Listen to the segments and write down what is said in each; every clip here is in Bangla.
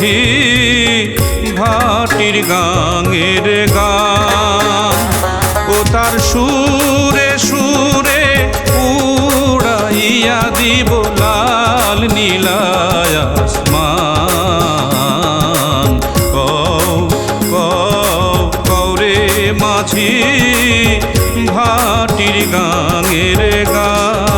মাঝি ভাটির গাঙের গান ও তার সুরে সুরে উড়াইয়া দিব লাল নীলায় আসমান। কও কও মাঝি ভাটির গাঙের গান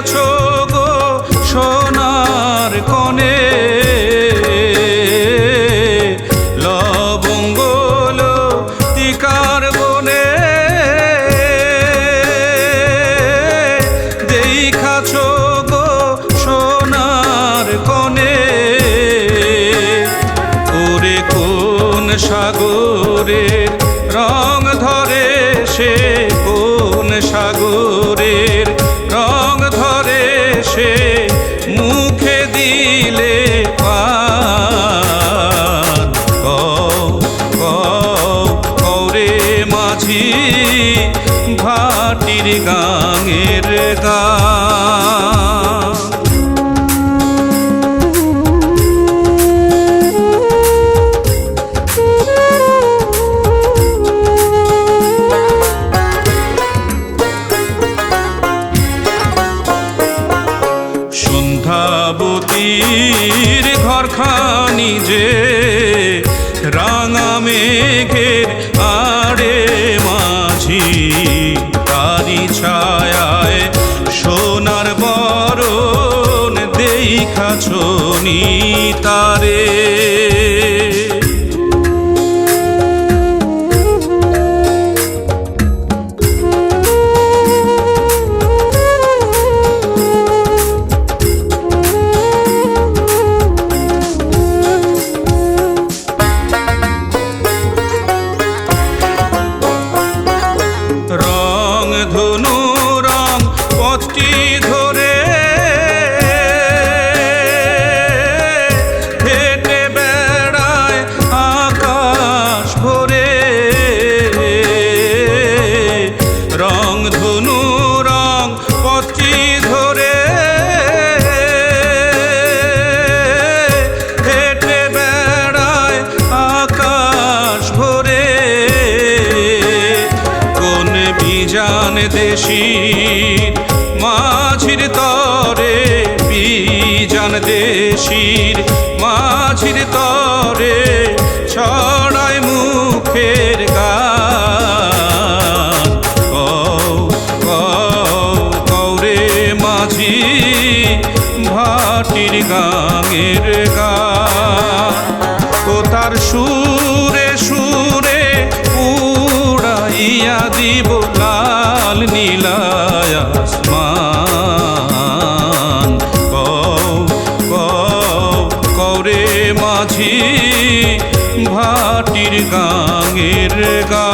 দেখাছ গো সোনার কনে লবঙ্গল বনে। সোনার কনে ওরে কোন সাগরের রং ধরে সে মাঝি ভাটির গাঙের গান। ছায়ায় সোনার বরণ দেখাছনি তারে। কোন বিজান দেশির, মাঝির তরে বিজান দেশির, মাঝির তরে ছড়ায় মুখের গান। মাঝি, ভাটির গাঙের ও তার সুরে সুরে উড়াইয়া মাঝি ভাটির গাঙের গা